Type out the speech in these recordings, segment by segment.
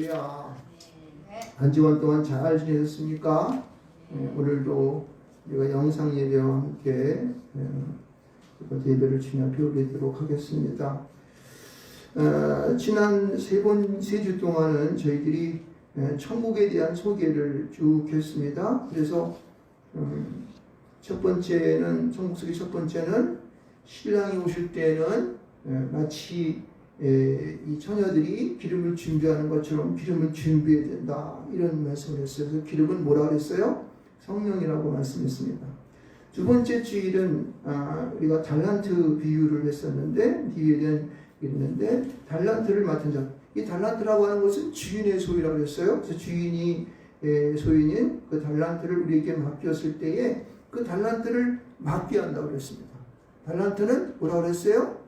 할렐루야. 네. 한 주간 동안 잘 지내셨습니까? 예, 오늘도 우리가 영상 예배와 함께 예, 예배를 주며 배우도록 하겠습니다. 어, 지난 세 번, 세 주 동안은 저희들이 예, 천국에 대한 소개를 쭉 했습니다. 그래서 음, 첫 번째는 천국 속의 첫 번째는 신랑이 오실 때는 예, 마치 예, 이 처녀들이 기름을 준비하는 것처럼 기름을 준비해야 된다 이런 말씀을 했어요. 그래서 기름은 뭐라 그랬어요? 성령이라고 말씀했습니다. 두 번째 주일은 아, 우리가 달란트 비유를 했었는데 대한 있는데 달란트를 맡은 자. 이 달란트라고 하는 것은 주인의 소유라고 했어요. 그래서 주인이 예, 소유인 그 달란트를 우리에게 맡겼을 때에 그 달란트를 맡게 한다고 그랬습니다. 달란트는 뭐라고 그랬어요?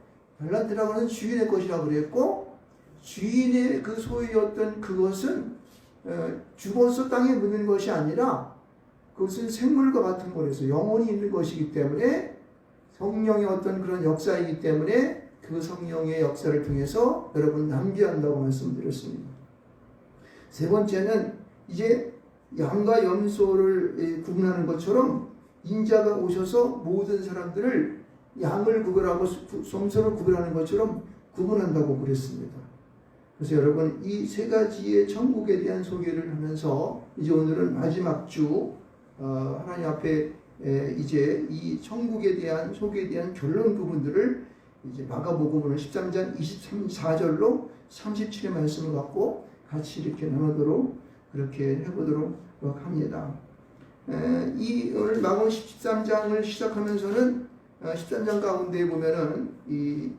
달란트라고 하는 주인의 것이라고 그랬고 주인의 그 소유였던 그것은 어, 죽어서 땅에 묻는 것이 아니라 그것은 생물과 같은 거라서 영혼이 있는 것이기 때문에 성령의 어떤 그런 역사이기 때문에 그 성령의 역사를 통해서 여러분 남겨한다고 말씀드렸습니다. 세 번째는 이제 양과 염소를 예, 구분하는 것처럼 인자가 오셔서 모든 사람들을 양을 구별하고 솜소를 구별하는 것처럼 구분한다고 그랬습니다. 그래서 여러분 이 세 가지의 천국에 대한 소개를 하면서 이제 오늘은 마지막 주 어, 하나님 앞에 에, 이제 이 천국에 대한 소개에 대한 결론 부분들을 이제 마가복음을 13장 24절로 37의 말씀을 갖고 같이 이렇게 나누도록 그렇게 해보도록 합니다. 에, 이 오늘 마가복음 13장을 시작하면서는 13장 가운데에 보면은 이,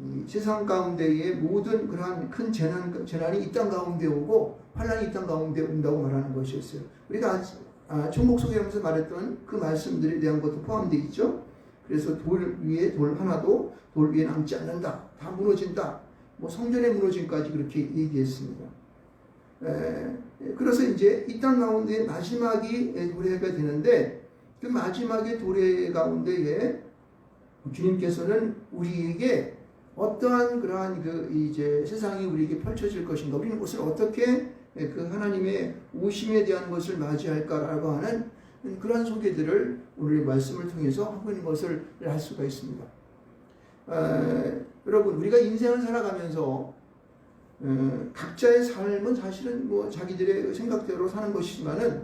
이 세상 가운데의 모든 그러한 큰 재난, 재난이 이 땅 가운데 오고 환란이 이 땅 가운데 온다고 말하는 것이었어요. 우리가 아, 천국 소개하면서 말했던 그 말씀들에 대한 것도 포함되어 있죠. 그래서 돌 위에 돌 하나도 돌 위에 남지 않는다. 다 무너진다. 뭐 성전에 무너짐까지 그렇게 얘기했습니다. 에, 그래서 이제 이 땅 가운데 마지막이 도래가 되는데 그 마지막의 도래 가운데에 주님께서는 우리에게 어떠한 그러한 그 이제 세상이 우리에게 펼쳐질 것인가, 우리는 그것을 어떻게 그 하나님의 오심에 대한 것을 맞이할까라고 하는 그러한 소개들을 오늘의 말씀을 통해서 하고 있는 것을 알 수가 있습니다. 에, 여러분, 우리가 인생을 살아가면서 에, 각자의 삶은 사실은 뭐 자기들의 생각대로 사는 것이지만은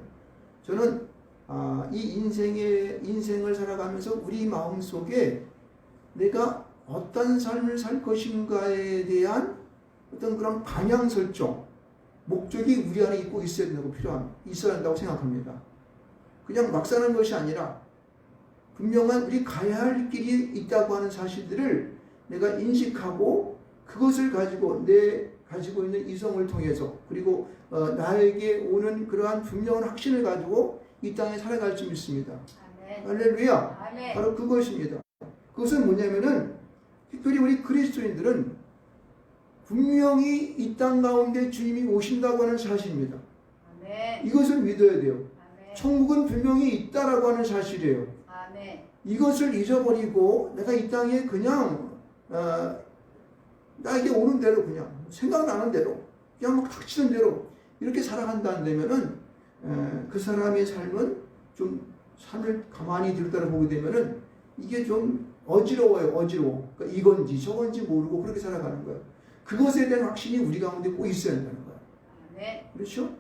저는 아, 이 인생의 인생을 살아가면서 우리 마음 속에 내가 어떤 삶을 살 것인가에 대한 어떤 그런 방향 설정, 목적이 우리 안에 있고 있어야 된다고 필요한 있어야 한다고 생각합니다. 그냥 막 사는 것이 아니라 분명한 우리 가야 할 길이 있다고 하는 사실들을 내가 인식하고 그것을 가지고 내 가지고 있는 이성을 통해서 그리고 어, 나에게 오는 그러한 분명한 확신을 가지고 이 땅에 살아갈 수 있습니다. 아멘. 할렐루야. 아멘. 바로 그것입니다. 그것은 뭐냐면은 특별히 우리 그리스도인들은 분명히 이 땅 가운데 주님이 오신다고 하는 사실입니다. 아멘. 이것을 믿어야 돼요. 아멘. 천국은 분명히 있다라고 하는 사실이에요. 아멘. 이것을 잊어버리고 내가 이 땅에 그냥 어, 나에게 오는 대로 그냥 생각나는 대로 그냥 막 닥치는 대로 이렇게 살아간다면은 에, 그 사람의 삶은 좀 삶을 가만히 들여다 보게 되면은 이게 좀 어지러워요 어지러워 그러니까 이건지 저건지 모르고 그렇게 살아가는 거예요 그것에 대한 확신이 우리 가운데 꼭 있어야 한다는 거예요 아멘. 그렇죠?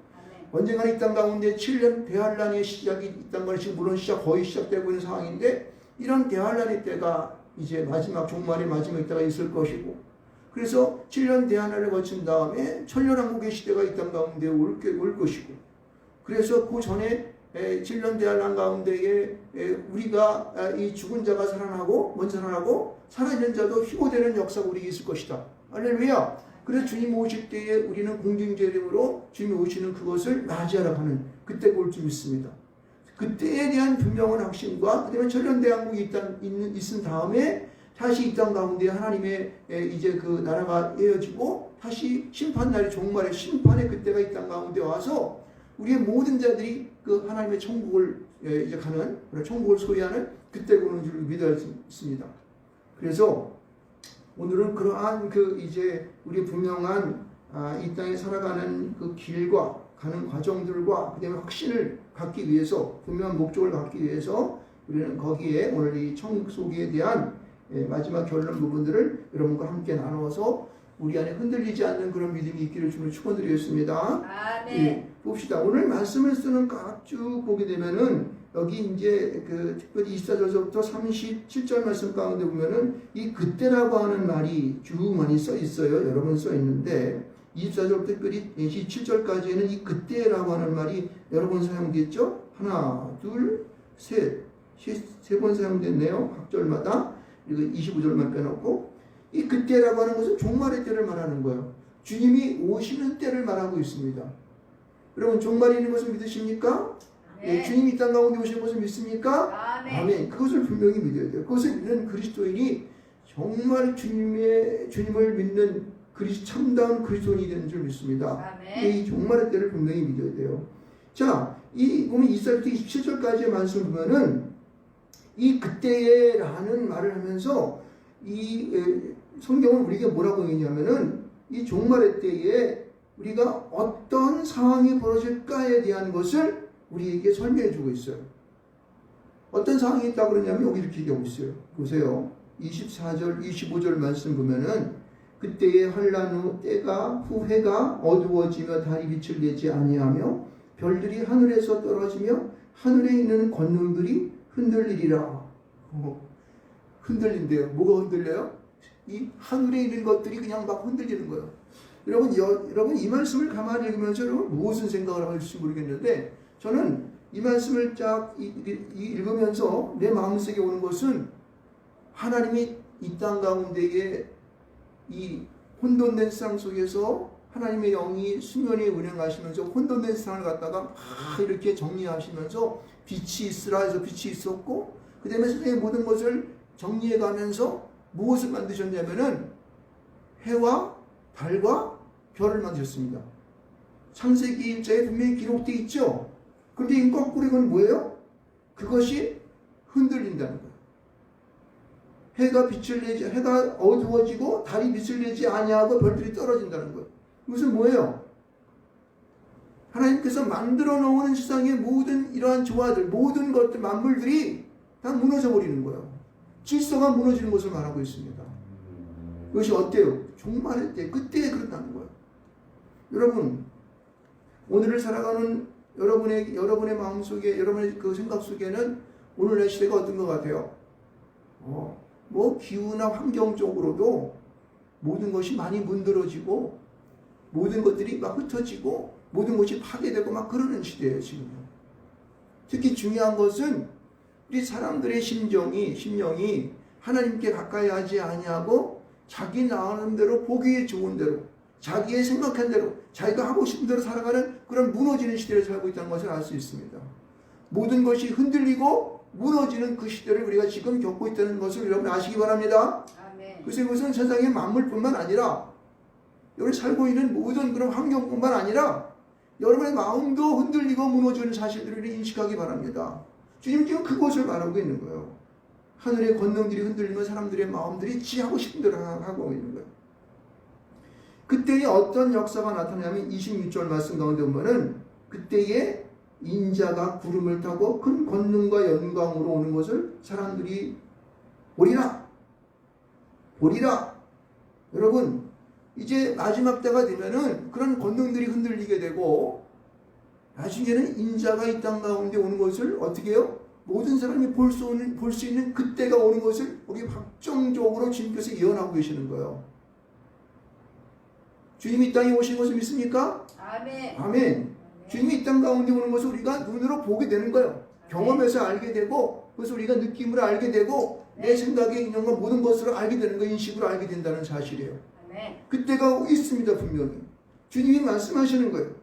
언젠가 이 땅 가운데 7년 대환란의 시작이 있단 말이 지금 물론 시작 거의 시작되고 있는 상황인데 이런 대환란의 때가 이제 마지막 종말의 마지막 때가 있을 것이고 그래서 7년 대환란을 거친 다음에 천년왕국의 시대가 이 땅 가운데 올, 게- 올 것이고 그래서 그 전에 7년 대환란 가운데에 에, 우리가 아, 이 죽은 자가 살아나고 먼저 살아나고 살아있는 자도 희고되는 역사가 우리에게 있을 것이다. 할렐루야. 그래서 주님 오실 때에 우리는 공중재림으로 주님이 오시는 그것을 맞이하라 하는 그때가 올 줄 믿습니다. 그때에 대한 분명한 확신과 그다음에 천년대왕국이 있단, 있은 다음에 다시 이 땅 가운데 하나님의 에, 이제 그 나라가 이어지고 다시 심판날이 종말의 심판의 그때가 이 땅 가운데 와서 우리의 모든 자들이 그 하나님의 천국을 에, 이제 가는 천국을 소유하는 그때가 오는 줄 믿어야 있습니다. 그래서 오늘은 그러한 그 이제 우리 분명한 아, 이 땅에 살아가는 그 길과 가는 과정들과 그다음에 확신을 갖기 위해서 분명한 목적을 갖기 위해서 우리는 거기에 오늘 이 청소기에 대한 예, 마지막 결론 부분들을 여러분과 함께 나누어서 우리 안에 흔들리지 않는 그런 믿음이 있기를 주로 축원드리겠습니다. 아멘. 예, 봅시다. 오늘 말씀을 쓰는 각 쭉 보게 되면은 여기 이제 그 특별히 24절부터 37절 말씀 가운데 보면은 이 그때라고 하는 말이 쭉 많이 써 있어요. 여러 번 써 있는데 24절 특별히 27절까지는 이 그때라고 하는 말이 여러 번 사용됐죠. 하나, 둘, 셋, 세 번 사용됐네요. 각 절마다 그리고 25절만 빼놓고 이 그때라고 하는 것은 종말의 때를 말하는 거예요. 주님이 오시는 때를 말하고 있습니다. 여러분 종말이 있는 것을 믿으십니까? 예, 아멘. 주님이 이 땅 가운데 오시는 것을 믿습니까? 아멘. 아멘. 그것을 분명히 믿어야 돼요. 그것을 믿는 그리스도인이 정말 주님의 주님을 믿는 그리 참다운 그리스도인이 되는 줄 믿습니다. 아멘. 이 종말의 때를 분명히 믿어야 돼요. 자, 이 보면 2절부터 27절까지의 말씀을 보면은 이 그때에라는 말을 하면서 이 에, 성경은 우리에게 뭐라고 얘기냐면은 이 종말의 때에 우리가 어떤 상황이 벌어질까에 대한 것을 우리에게 설명해 주고 있어요. 어떤 상황이 있다고 그러냐면 여기 이렇게 얘기하고 있어요. 보세요. 24절, 25절 말씀 보면은 그때의 환란 후 때가 후 해가 어두워지며 달이 빛을 내지 아니하며 별들이 하늘에서 떨어지며 하늘에 있는 권능들이 흔들리리라. 어, 흔들린대요. 뭐가 흔들려요? 이 하늘에 있는 것들이 그냥 막 흔들리는 거예요. 여러분, 여, 여러분 이 말씀을 가만히 읽으면서 여러분 무엇을 생각을 할지 모르겠는데 저는 이 말씀을 쫙 읽으면서 내 마음속에 오는 것은 하나님이 이 땅 가운데에 이 혼돈된 세상 속에서 하나님의 영이 수면에 운행하시면서 혼돈된 세상을 갖다가 막 이렇게 정리하시면서 빛이 있으라 해서 빛이 있었고 그 다음에 세상의 모든 것을 정리해 가면서 무엇을 만드셨냐면은 해와 달과 별을 만드셨습니다. 창세기 1장에 분명히 기록되어 있죠. 그런데 이건 뭐예요? 그것이 흔들린다는 거예요. 해가 빛을 내지 해가 어두워지고 달이 빛을 내지 아니하고 별들이 떨어진다는 거예요. 이것은 뭐예요? 하나님께서 만들어 놓은 세상의 모든 이러한 조화들, 모든 것들, 만물들이 다 무너져 버리는 거예요. 질서가 무너지는 것을 말하고 있습니다. 그것이 어때요? 종말의 때, 그때에 그렇다는 거예요. 여러분, 오늘을 살아가는 여러분의 여러분의 마음 속에, 여러분의 그 생각 속에는 오늘의 시대가 어떤 것 같아요? 어, 뭐 기후나 환경적으로도 모든 것이 많이 문드러지고 모든 것들이 막 흩어지고 모든 것이 파괴되고 막 그러는 시대예요 지금. 특히 중요한 것은 우리 사람들의 심정이 심령이 하나님께 가까이 하지 아니하고 자기 나름대로 보기에 좋은 대로 자기의 생각한 대로 자기가 하고 싶은 대로 살아가는 그런 무너지는 시대를 살고 있다는 것을 알 수 있습니다. 모든 것이 흔들리고 무너지는 그 시대를 우리가 지금 겪고 있다는 것을 여러분 아시기 바랍니다. 그래서 이것은 세상의 만물뿐만 아니라 여러분이 살고 있는 모든 그런 환경뿐만 아니라 여러분의 마음도 흔들리고 무너지는 사실들을 인식하기 바랍니다. 주님 지금 그것을 말하고 있는 거예요. 하늘의 권능들이 흔들리면 사람들의 마음들이 지 하고 싶은 대로 하고 있는 거예요. 그때에 어떤 역사가 나타나냐면 26절 말씀 가운데 보면은 그때에 인자가 구름을 타고 큰 권능과 영광으로 오는 것을 사람들이 보리라. 보리라. 여러분, 이제 마지막 때가 되면은 그런 권능들이 흔들리게 되고 나중에는 인자가 이 땅 가운데 오는 것을 어떻게 해요? 모든 사람이 볼수 있는, 볼 수 있는 그때가 오는 것을 우리 확정적으로 주님께서 예언하고 계시는 거예요. 주님이 이 땅에 오신 것을 믿습니까? 아멘. 아멘. 주님이 이 땅 가운데 오는 것을 우리가 눈으로 보게 되는 거예요. 경험해서 알게 되고, 그래서 우리가 느낌으로 알게 되고, 내 생각에 있는 것 모든 것으로 알게 되는 거, 인식으로 알게 된다는 사실이에요. 아멘. 그때가 있습니다, 분명히. 주님이 말씀하시는 거예요.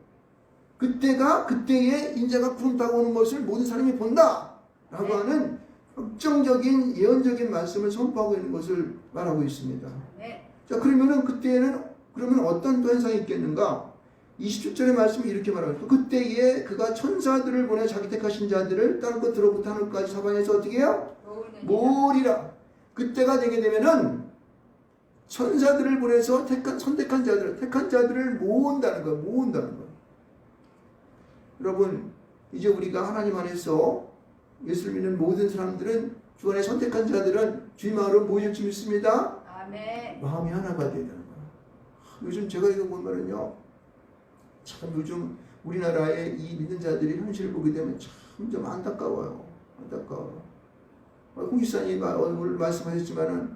그때가, 그때에 인자가 구름 타고 오는 것을 모든 사람이 본다! 라고 네. 하는 확정적인, 예언적인 말씀을 선포하고 있는 것을 말하고 있습니다. 아멘. 자, 그러면은 그때에는 그러면 어떤 또 현상이 있겠는가? 27절의 말씀이 이렇게 말합니다. 그때에 그가 천사들을 보내 자기 택하신 자들을 땅 끝으로부터 하늘까지 사방에서 어떻게 해요? 모으리라. 그때가 되게 되면은 천사들을 보내서 택한, 선택한 자들, 택한 자들을 모은다는 거예요. 모은다는 거예요. 여러분, 이제 우리가 하나님 안에서 예수를 믿는 모든 사람들은 주 안에 선택한 자들은 주님 마음으로 모일 줄 믿습니다. 아멘. 마음이 하나가 되는 거예요. 요즘 제가 이거 보면은요, 참 요즘 우리나라의 이 믿는 자들이 현실을 보게 되면 참 좀 안타까워요. 안타까워요. 어, 홍 기사님 오늘 말씀하셨지만은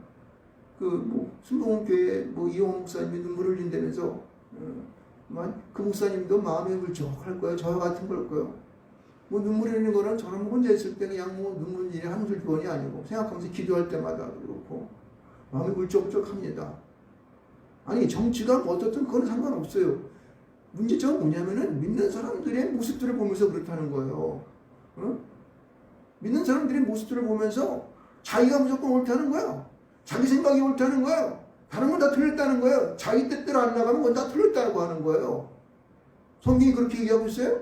그뭐 순복음 교회 뭐 이용 목사님이 눈물을 흘린다면서 어, 만- 그 목사님도 마음이 울적할 거예요. 저와 같은 걸 거예요. 뭐 눈물 흘리는 거는 저는 혼자 있을 때 그냥 뭐 눈물 일이 한줄 두 번이 아니고 생각하면서 기도할 때마다 그렇고 마음이 울적울적합니다. 아니 정치가 뭐 어떻든 그건 상관없어요. 문제점은 뭐냐면은 믿는 사람들의 모습들을 보면서 그렇다는 거예요. 어? 믿는 사람들의 모습들을 보면서 자기가 무조건 옳다는 거야. 자기 생각이 옳다는 거야. 다른 건 다 틀렸다는 거예요. 자기 뜻대로 안 나가면 그건 다 틀렸다고 하는 거예요. 성경이 그렇게 얘기하고 있어요?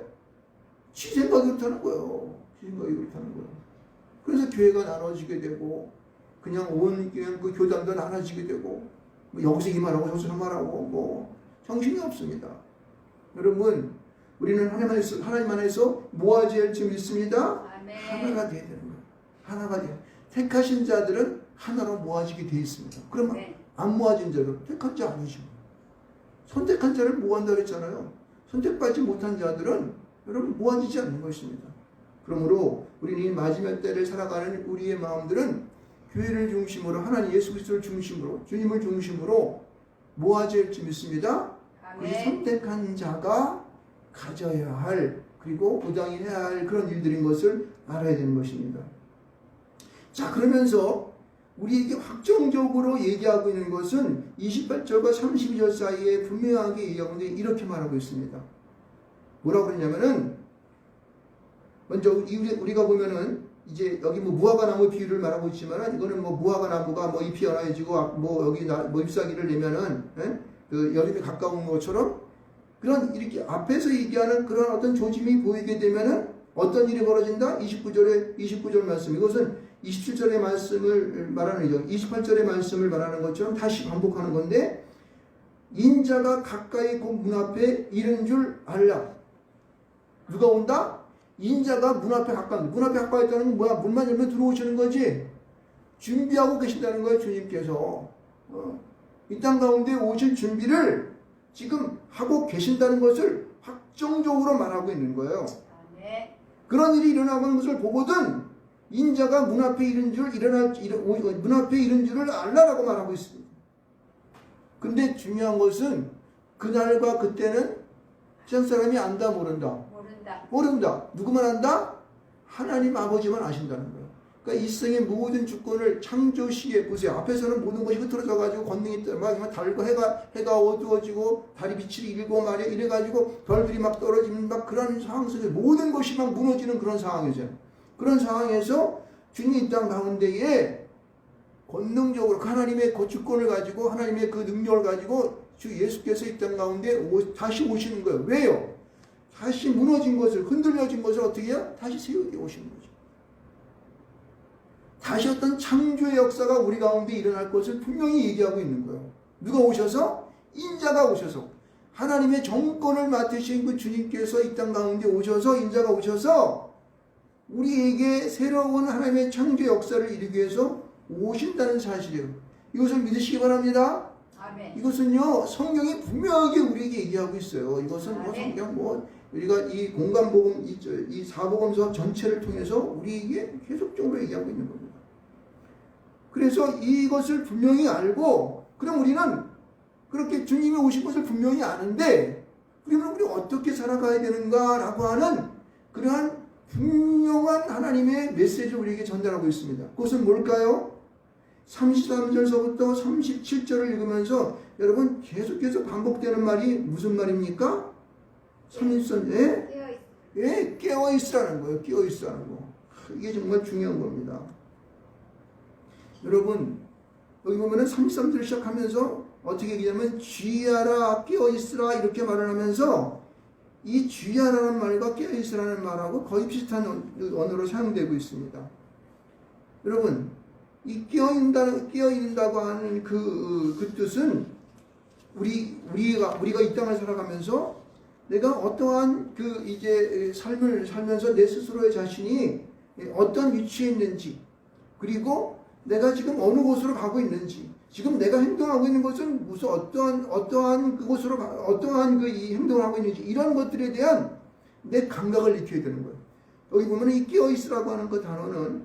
지 생각이 그렇다는 거예요. 지 생각이 그렇다는 거예요. 그래서 교회가 나눠지게 되고 그냥 온 그냥 그 교단도 나눠지게 되고 뭐 여기서 이 말하고 저기서 저 말하고 뭐 정신이 없습니다. 여러분 우리는 하나님 안에서 하나님 안에서 모아질 줄 믿습니다. 하나가 돼야 되는 거예요. 하나가 돼요. 택하신 자들은 하나로 모아지게 돼 있습니다. 그러면 네. 안 모아진 자들 택한 자 아니죠. 선택한 자를 모한다 그랬잖아요. 선택받지 못한 자들은 여러분 모아지지 않는 것입니다. 그러므로 우리는 이 마지막 때를 살아가는 우리의 마음들은 교회를 중심으로 하나님 예수 그리스도를 중심으로 주님을 중심으로 모아질 줄 믿습니다. 우리. 선택한 자가 가져야 할 그리고 부당히 해야 할 그런 일들인 것을 알아야 되는 것입니다. 자 그러면서 우리에게 확정적으로 얘기하고 있는 것은 28절과 32절 사이에 분명하게 얘기하고 있는데 이렇게 말하고 있습니다. 뭐라고 그러냐면은 먼저 우리- 우리가 보면은 이제 여기 뭐 무화과 나무 비유를 말하고 있지만은 이거는 뭐 무화과 나무가 뭐 잎이 연해지고 아- 뭐 여기 나- 뭐 잎사귀를 내면은 예? 그 여름에 가까운 것처럼 그런 이렇게 앞에서 얘기하는 그런 어떤 조짐이 보이게 되면은 어떤 일이 벌어진다? 29절에 29절 말씀. 이것은 27절의 말씀을 말하는 거죠. 28절의 말씀을 말하는 것처럼 다시 반복하는 건데 인자가 가까이 곧 문 앞에 이른 줄 알라. 누가 온다? 인자가 문 앞에 가까이 문 앞에 가까이 있다는 건 뭐야? 문만 열면 들어오시는 거지. 준비하고 계신다는 거예요, 주님께서. 어. 이땅 가운데 오실 준비를 지금 하고 계신다는 것을 확정적으로 말하고 있는 거예요. 아멘. 그런 일이 일어나고 있는 것을 보거든 인자가 문 앞에 이른 줄 일어날 문 앞에 이른 줄을 알라라고 말하고 있습니다. 근데 중요한 것은 그날과 그때는 세상 사람이 안다 모른다. 모른다. 모른다. 누구만 안다? 하나님 아버지만 아신다는 거예요. 그러니까 이 세상의 모든 주권을 창조 시에 보세요. 앞에서는 모든 것이 흐트러져 가지고 권능이 떠- 막 달고 해가 해가 어두워지고 달이 빛을 잃고 말이야 이래 가지고 별들이 막 떨어지는 막 그런 상황 속에 모든 것이 막 무너지는 그런 상황이죠. 그런 상황에서 주님 이땅 가운데에 권능적으로 그 하나님의 그 주권을 가지고 하나님의 그 능력을 가지고 주 예수께서 이 땅 가운데 오- 다시 오시는 거예요. 왜요? 다시 무너진 것을 흔들려진 것을 어떻게 해요? 다시 세우게 오시는 거죠. 다시 어떤 창조의 역사가 우리 가운데 일어날 것을 분명히 얘기하고 있는 거예요. 누가 오셔서 인자가 오셔서 하나님의 정권을 맡으신 그 주님께서 이 땅 가운데 오셔서 인자가 오셔서 우리에게 새로운 하나님의 창조 역사를 이루기 위해서 오신다는 사실이에요. 이것을 믿으시기 바랍니다. 아멘. 이것은요 성경이 분명하게 우리에게 얘기하고 있어요. 이것은 뭐 아멘. 성경 뭐 우리가 이 공간복음 이, 저- 이 사복음서 전체를 통해서 우리에게 계속적으로 얘기하고 있는 겁니다. 그래서 이것을 분명히 알고 그럼 우리는 그렇게 주님이 오신 것을 분명히 아는데 그러면 우리 어떻게 살아가야 되는가라고 하는 그러한 분명한 하나님의 메시지를 우리에게 전달하고 있습니다. 그것은 뭘까요? 33절서부터 37절을 읽으면서 여러분 계속해서 반복되는 말이 무슨 말입니까? 33, 예? 예, 깨어 있으라는 거예요. 깨어 있으라는 거. 이게 정말 중요한 겁니다. 여러분, 여기 보면은 33절 시작하면서 어떻게 얘기냐면 쥐야라 깨어 있으라 이렇게 말을 하면서 이 쥐야라는 말과 깨어 있으라는 말하고 거의 비슷한 언- 언어로 사용되고 있습니다. 여러분, 이 끼어 있다는 끼어 있다고 하는 그, 그 뜻은 우리 우리가 우리가 이 땅을 살아가면서 내가 어떠한 그 이제 삶을 살면서 내 스스로의 자신이 어떤 위치에 있는지 그리고 내가 지금 어느 곳으로 가고 있는지 지금 내가 행동하고 있는 것은 무슨 어떠한 어떠한 그곳으로 가, 어떠한 그 이 행동을 하고 있는지 이런 것들에 대한 내 감각을 익혀야 되는 거예요. 여기 보면 이 끼어 있으라고 하는 그 단어는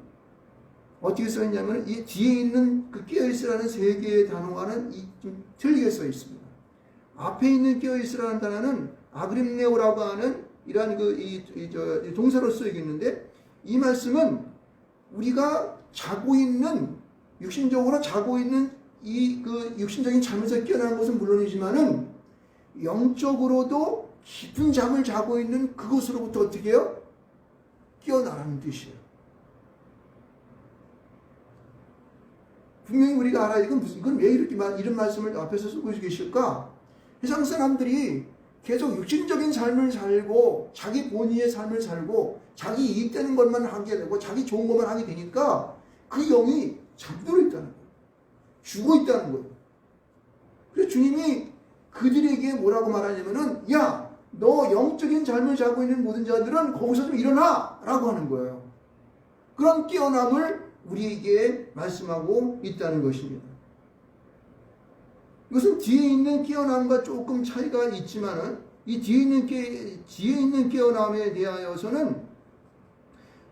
어떻게 써 있냐면 이 뒤에 있는 그 끼어 있으라는 세 개의 단어와는 이- 좀 틀리게 써 있습니다. 앞에 있는 끼어 있으라는 단어는 아그림네오라고 하는 이러한 그이저 동사로 쓰이고 있는데 이 말씀은 우리가 자고 있는 육신적으로 자고 있는 이 그 육신적인 잠에서 깨어나는 것은 물론이지만은 영적으로도 깊은 잠을 자고 있는 그곳으로부터 어떻게 해요? 깨어나라는 뜻이에요. 분명히 우리가 알아야 이건 무슨 이건 왜 이렇게 말- 이런 말씀을 앞에서 쓰고 계실까? 세상 사람들이 계속 육신적인 삶을 살고 자기 본의의 삶을 살고 자기 이익되는 것만 하게 되고 자기 좋은 것만 하게 되니까 그 영이 잠들어 있다는 거예요. 죽어 있다는 거예요. 그래서 주님이 그들에게 뭐라고 말하냐면은 야, 너 영적인 삶을 자고 있는 모든 자들은 거기서 좀 일어나! 라고 하는 거예요. 그런 깨어남을 우리에게 말씀하고 있다는 것입니다. 이것은 뒤에 있는 깨어남과 조금 차이가 있지만은 이 뒤에 있는 깨, 뒤에 있는 깨어남에 대하여서는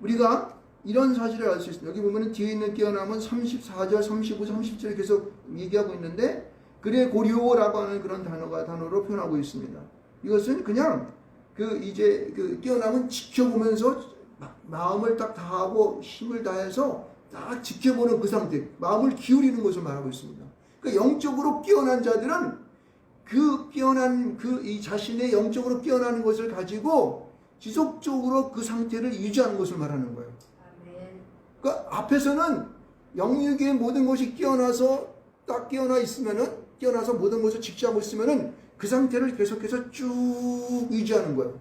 우리가 이런 사실을 알 수 있습니다. 여기 보면은 뒤에 있는 깨어남은 34절, 35, 37을 계속 얘기하고 있는데 그래 고리오라고 하는 그런 단어가 단어로 표현하고 있습니다. 이것은 그냥 그 이제 그 깨어남은 지켜보면서 마- 마음을 딱 다하고 힘을 다해서 딱 지켜보는 그 상태, 마음을 기울이는 것을 말하고 있습니다. 그러니까 영적으로 깨어난 자들은 그 깨어난 그 이 자신의 영적으로 깨어나는 것을 가지고 지속적으로 그 상태를 유지하는 것을 말하는 거예요. 그러니까 앞에서는 영육의 모든 것이 깨어나서 딱 깨어나 있으면은 깨어나서 모든 것을 직시하고 있으면은 그 상태를 계속해서 쭉 유지하는 거예요.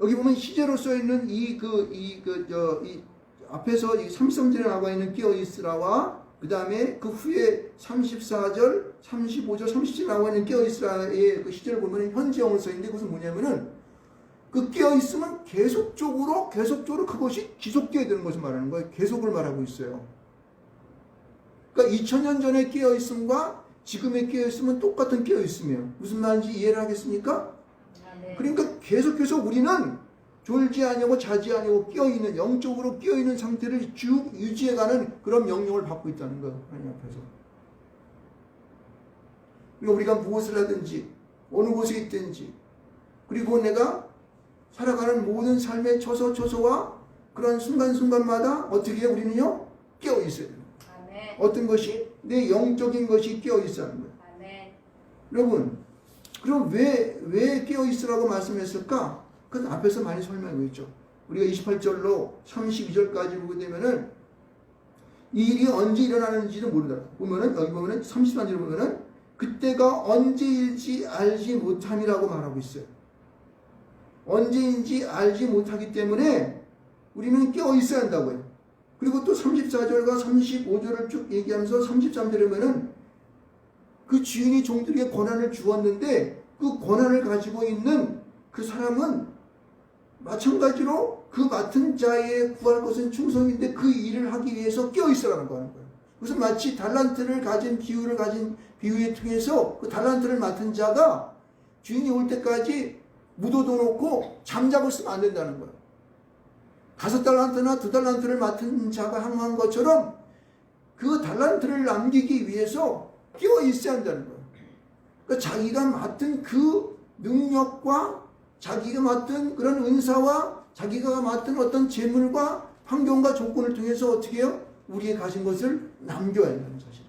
여기 보면 시제로 써 있는 이 그 이 그 저이 앞에서 이 33절에 나와 있는 끼어 있으라와 그 다음에 그 후에 34절, 35절, 37절 나와 있는 끼어 있으라의 그 시제를 보면 현재형을 써 있는데 그것은 뭐냐면은 그 깨어 있으면 계속적으로 계속적으로 그것이 지속돼야 되는 것을 말하는 거예요. 계속을 말하고 있어요. 그러니까 2000년 전에 깨어 있음과 지금의 깨어 있음은 똑같은 깨어 있으며 무슨 말인지 이해를 하겠습니까? 아멘. 그러니까 계속해서 우리는 졸지 아니하고 자지 아니하고 깨어 있는 영적으로 깨어 있는 상태를 쭉 유지해가는 그런 명령을 받고 있다는 거예요. 하나님 앞에서. 그러니까 우리가 무엇을 하든지 어느 곳에 있든지 그리고 내가 살아가는 모든 삶의 처소 처소와 그런 순간순간마다 어떻게? 우리는요 깨어 있어야 돼요. 아멘. 어떤 것이 내 영적인 것이 깨어 있어야 하는 거예요. 아멘. 여러분, 그럼 왜, 왜 깨어 있으라고 말씀했을까? 그건 앞에서 많이 설명하고 있죠. 우리가 28절로 32절까지 보게 되면은 이 일이 언제 일어나는지도 모른다. 보면은, 여기 보면은 33절 보면은 그때가 언제일지 알지 못함이라고 말하고 있어요. 언제인지 알지 못하기 때문에 우리는 깨어 있어야 한다고요. 그리고 또 34절과 35절을 쭉 얘기하면서 33절에 보면은 그 주인이 종들에게 권한을 주었는데 그 권한을 가지고 있는 그 사람은 마찬가지로 그 맡은 자에 구할 것은 충성인데 그 일을 하기 위해서 깨어 있으라는 거는 거예요. 그래서 마치 달란트를 가진 비유를 가진 비유에 통해서 그 달란트를 맡은 자가 주인이 올 때까지 묻어둬 놓고 잠자고 있으면 안 된다는 거예요. 다섯 달란트나 두 달란트를 맡은 자가 항한 것처럼 그 달란트를 남기기 위해서 끼어 있어야 한다는 거예요. 그러니까 자기가 맡은 그 능력과 자기가 맡은 그런 은사와 자기가 맡은 어떤 재물과 환경과 조건을 통해서 어떻게 해요? 우리의 가진 것을 남겨야 한다는 사실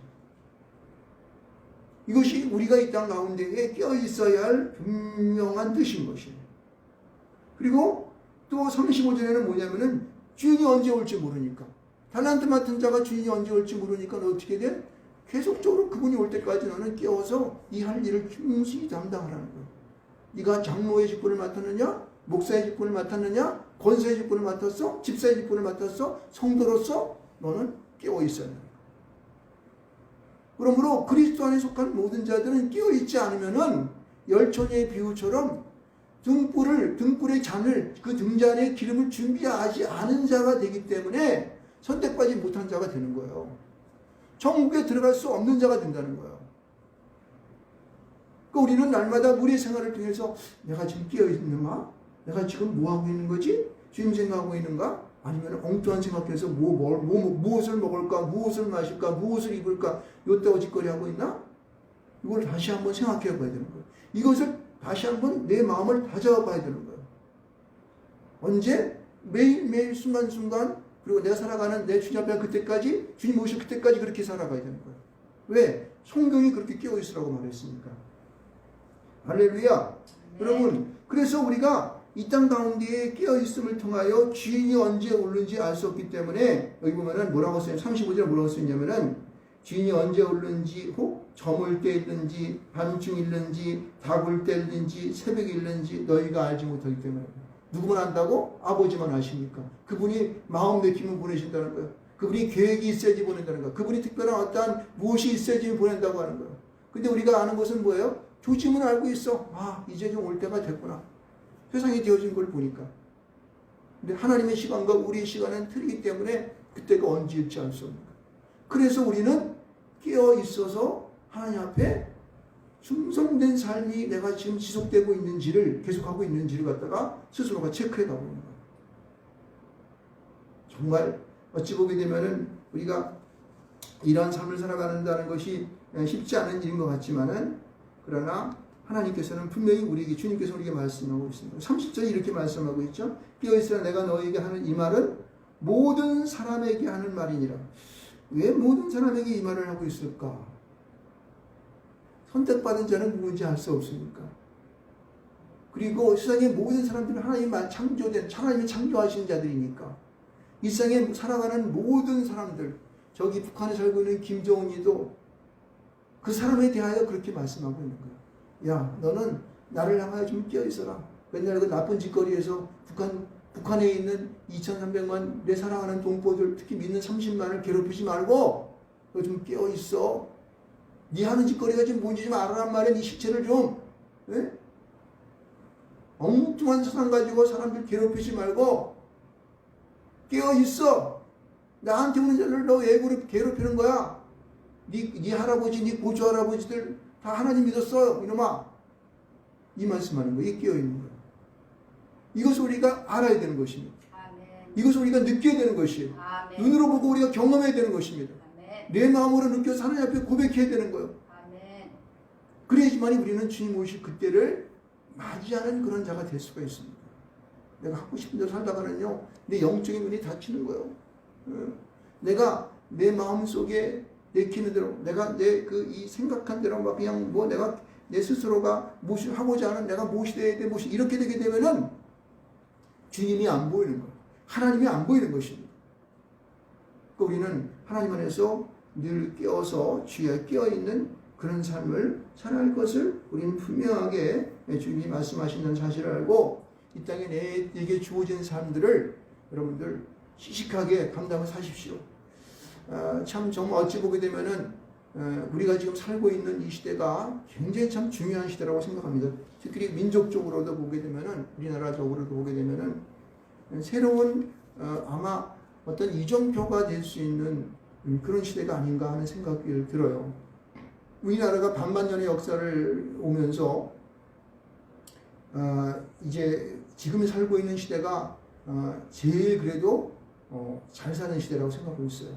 이것이 우리가 이 땅 가운데에 끼어 있어야 할 분명한 뜻인 것이에요. 그리고 또 35절에는 뭐냐면은 주인이 언제 올지 모르니까. 달란트 맡은 자가 주인이 언제 올지 모르니까 어떻게 돼? 계속적으로 그분이 올 때까지 너는 깨워서 이 할 일을 충실히 담당하라는 거예요. 네가 장로의 직분을 맡았느냐? 목사의 직분을 맡았느냐? 권사의 직분을 맡았어? 집사의 직분을 맡았어? 성도로서 너는 깨어 있어야 된다. 그러므로 그리스도 안에 속한 모든 자들은 깨어 있지 않으면은 열처녀의 비유처럼 등불을 등불의 잔을 그 등잔에 기름을 준비하지 않은 자가 되기 때문에 선택받지 못한 자가 되는 거예요. 천국에 들어갈 수 없는 자가 된다는 거예요. 그 우리는 날마다 우리의 생활을 통해서 내가 지금 깨어 있는가? 내가 지금 뭐 하고 있는 거지? 주님 생각하고 있는가? 아니면 엉뚱한 생각해서 뭐, 뭐, 뭐, 무엇을 먹을까? 무엇을 마실까? 무엇을 입을까? 요따 짓거리 하고 있나? 이걸 다시 한번 생각해 봐야 되는 거예요. 이것을 다시 한번 내 마음을 다잡아 봐야 되는 거예요. 언제? 매일매일 순간순간 그리고 내가 살아가는 내 주님 앞에 그때까지 주님 오실 그때까지 그렇게 살아가야 되는 거예요. 왜? 성경이 그렇게 깨어 있으라고 말했으니까. 할렐루야. 여러분, 그래서 우리가 이 땅 가운데에 깨어 있음을 통하여 주인이 언제 오는지 알 수 없기 때문에 여기 보면은 뭐라고 써요? 35절에 뭐라고 쓰냐면은 주인이 언제 오는지 혹 저물 때 있는지 밤중 있는지 다굴 때 있는지 새벽에 있는지 너희가 알지 못하기 때문에 누구만 안다고? 아버지만 아십니까? 그분이 마음 내키면 보내신다는 거예요. 그분이 계획이 있어야지 보낸다는 거예요. 그분이 특별한 어떠한 무엇이 있어야지 보낸다고 하는 거예요. 근데 우리가 아는 것은 뭐예요? 조짐은 알고 있어. 아, 이제 좀 올 때가 됐구나. 세상이 되어진 걸 보니까. 근데 하나님의 시간과 우리의 시간은 틀리기 때문에 그때가 언제일지 알 수 없는 거예요. 그래서 우리는 깨어 있어서 하나님 앞에 충성된 삶이 내가 지금 지속되고 있는지를 계속하고 있는지를 갖다가 스스로가 체크해 가보는 거예요. 정말 어찌 보게 되면은 우리가 이러한 삶을 살아가는다는 것이 쉽지 않은 일인 것 같지만은 그러나 하나님께서는 분명히 우리에게 주님께서 우리에게 말씀하고 있습니다. 30절에 이렇게 말씀하고 있죠. 깨어 있으라 내가 너에게 하는 이 말은 모든 사람에게 하는 말이니라. 왜 모든 사람에게 이 말을 하고 있을까? 선택받은 자는 누군지 알 수 없으니까. 그리고 세상의 모든 사람들은 하나님만 창조된 하나님이 창조하신 자들이니까. 이 세상에 살아가는 모든 사람들, 저기 북한에 살고 있는 김정은이도 그 사람에 대하여 그렇게 말씀하고 있는 거예요. 야, 너는 나를 향하여 좀 깨어 있어라. 맨날 그 나쁜 짓거리에서 북한 북한에 있는 2,300만 내 사랑하는 동포들, 특히 믿는 30만을 괴롭히지 말고 너 좀 깨어 있어. 네 하는 짓거리가 지금 뭔지 좀 알아란 말이야. 네 실체를 좀. 예? 엉뚱한 사상 가지고 사람들 괴롭히지 말고 깨어 있어. 나한테 오는 자를 너 왜 괴롭히는 거야? 네, 네 할아버지, 네 고조 할아버지들 다 하나님 믿었어, 이놈아. 이 말씀하는 거예요. 이 깨어 있는 거예요. 이것을 우리가 알아야 되는 것입니다. 이것을 우리가 느껴야 되는 것이에요. 아멘. 눈으로 보고 우리가 경험해야 되는 것입니다. 아멘. 내 마음으로 느껴서 하나님 앞에 고백해야 되는 거예요. 아멘. 그래야지만 우리는 주님 오실 그때를 맞이하는 그런 자가 될 수가 있습니다. 내가 하고 싶은 대로 살다가는요, 내 영적인 눈이 닫히는 거예요. 어, 내가 내 마음 속에 내 키는 대로, 내가 내 그 이 생각한 대로 막 그냥 뭐 내가 내 스스로가 무엇이 하고자 하는 내가 무엇이 돼야 돼, 무엇이 이렇게 되게 되면은 주님이 안 보이는 거예요. 하나님이 안 보이는 것입니다. 그 우리는 하나님 안에서 늘 깨어서 주에 깨어 있는 그런 삶을 살아갈 것을 우리는 분명하게 주님이 말씀하시는 사실을 알고 이 땅에 내게 주어진 삶들을 여러분들 시식하게 감당을 사십시오. 아, 참 정말 어찌 보게 되면은 어, 우리가 지금 살고 있는 이 시대가 굉장히 참 중요한 시대라고 생각합니다. 특히 민족적으로도 보게 되면은 우리나라적으로도 보게 되면은 새로운 어, 아마 어떤 이정표가 될 수 있는 음, 그런 시대가 아닌가 하는 생각이 들어요. 우리나라가 반만 년의 역사를 오면서 어, 이제 지금 살고 있는 시대가 어, 제일 그래도 어, 잘 사는 시대라고 생각하고 있어요.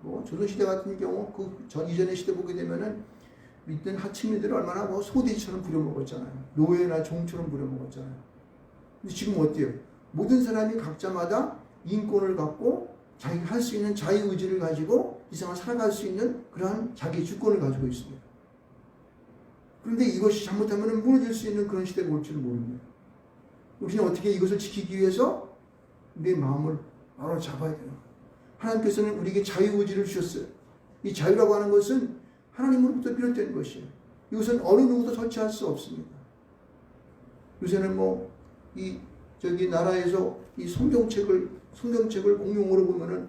뭐 조선시대 같은 경우 그 전 이전의 시대 보게 되면은 믿던 하층민들을 얼마나 뭐 소돼지처럼 부려먹었잖아요. 노예나 종처럼 부려먹었잖아요. 근데 지금 어때요? 모든 사람이 각자마다 인권을 갖고 자기가 할 수 있는 자유 의지를 가지고 이 세상을 살아갈 수 있는 그러한 자기 주권을 가지고 있습니다. 그런데 이것이 잘못하면 무너질 수 있는 그런 시대가 올 줄을 모릅니다. 우리는 어떻게 이것을 지키기 위해서 내 마음을 바로 잡아야 거예요. 하나님께서는 우리에게 자유의지를 주셨어요. 이 자유라고 하는 것은 하나님으로부터 비롯된 것이에요. 이것은 어느 누구도 설치할 수 없습니다. 요새는 뭐, 이, 저기 나라에서 이 성경책을, 성경책을 공용으로 보면은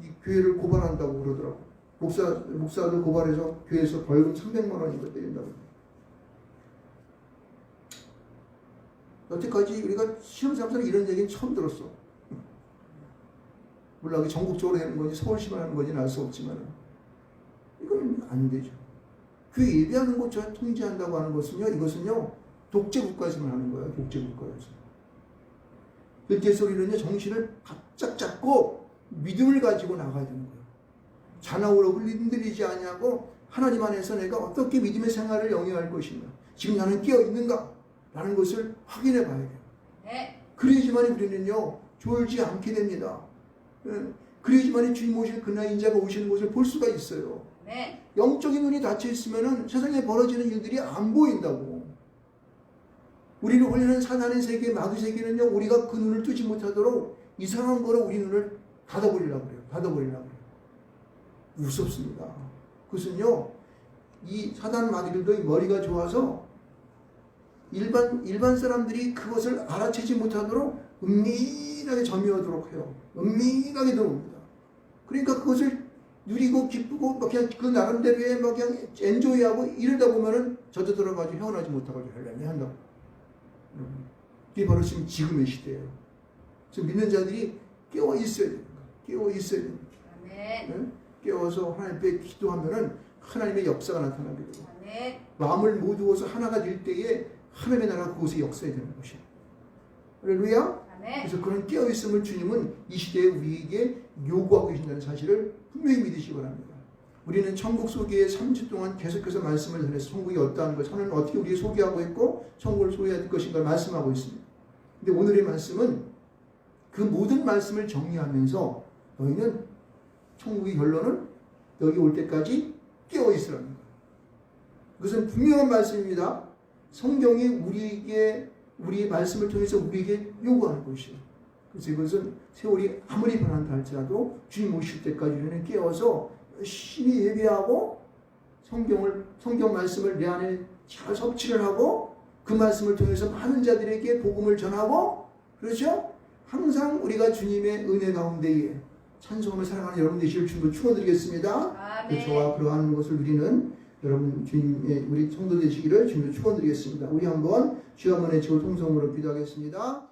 이 교회를 고발한다고 그러더라고. 목사 목사도 고발해서 교회에서 벌금 300만 원인가 때린다고. 여태까지 우리가 시험 삼사는 이런 얘기는 처음 들었어. 물론 이게 전국적으로 되는 건지 서울시만 하는 건지는 알 수 없지만 이건 안 되죠. 교회 예배하는 것 저 통제한다고 하는 것은요, 이것은요 독재 국가에서만 하는 거예요. 독재 국가에서. 그때서 우리는요 정신을 바짝 잡고 믿음을 가지고 나가야 되는 거예요. 자나우로 흔들리지 아니하고 하나님 안에서 내가 어떻게 믿음의 생활을 영위할 것인가. 지금 나는 깨어 있는가? 라는 것을 확인해 봐야 돼요. 네. 그래야지만 우리는요 졸지 않게 됩니다. 예, 그래야지만 주님 오실 그날 인자가 오시는 것을 볼 수가 있어요. 네. 영적인 눈이 닫혀 있으면은 세상에 벌어지는 일들이 안 보인다고. 우리를 홀리는 사단의 세계, 마귀 세계는요, 우리가 그 눈을 뜨지 못하도록 이상한 거로 우리 눈을 닫아버리려고 그래요. 닫아버리려고 그래요. 무섭습니다. 그것은요, 이 사단 마귀들도 이 머리가 좋아서 일반, 일반 사람들이 그것을 알아채지 못하도록 은밀하게 점유하도록 해요. 은밀하게 들어옵니다. 그러니까 그것을 누리고 기쁘고 막 그냥 그 나름대로의 막 그냥 엔조이하고 이러다 보면은 저도 들어가지고 헤어나지 못하고 한다고. 음. 그게 바로 지금 지금의 시대예요. 지금 믿는 자들이 깨어 있어야 됩니다. 깨어 있어야 됩니다. 네? 깨어서 하나님 앞에 기도하면은 하나님의 역사가 나타나게 되고 아멘. 마음을 모두어서 하나가 될 때에 하나님의 나라 그곳에 역사에 되는 것이에요. 할렐루야. 그래서 그런 깨어있음을 주님은 이 시대에 우리에게 요구하고 계신다는 사실을 분명히 믿으시기 바랍니다. 우리는 천국 소개에 3주 동안 계속해서 말씀을 전해서 천국이 어떠한 것, 하나님 어떻게 우리를 소개하고 있고 천국을 소개해야 될 것인가 말씀하고 있습니다. 근데 오늘의 말씀은 그 모든 말씀을 정리하면서 너희는 천국의 결론은 여기 올 때까지 깨어 있으라는 거예요. 그것은 분명한 말씀입니다. 성경이 우리에게 우리 말씀을 통해서 우리에게 요구하는 것이에요. 그래서 이것은 세월이 아무리 변한다 할지라도 주님 오실 때까지 우리는 깨어서 열심히 예배하고 성경을 성경 말씀을 내 안에 잘 섭취를 하고 그 말씀을 통해서 많은 자들에게 복음을 전하고 그렇죠? 항상 우리가 주님의 은혜 가운데에 찬송하며 살아가는 여러분 되시길 주님을 축원드리겠습니다. 아멘. 저와 그러한 것을 누리는 여러분 주님의 우리 성도 되시기를 주님을 축원드리겠습니다. 우리 한번 주여 한번 외치고 통성으로 기도하겠습니다.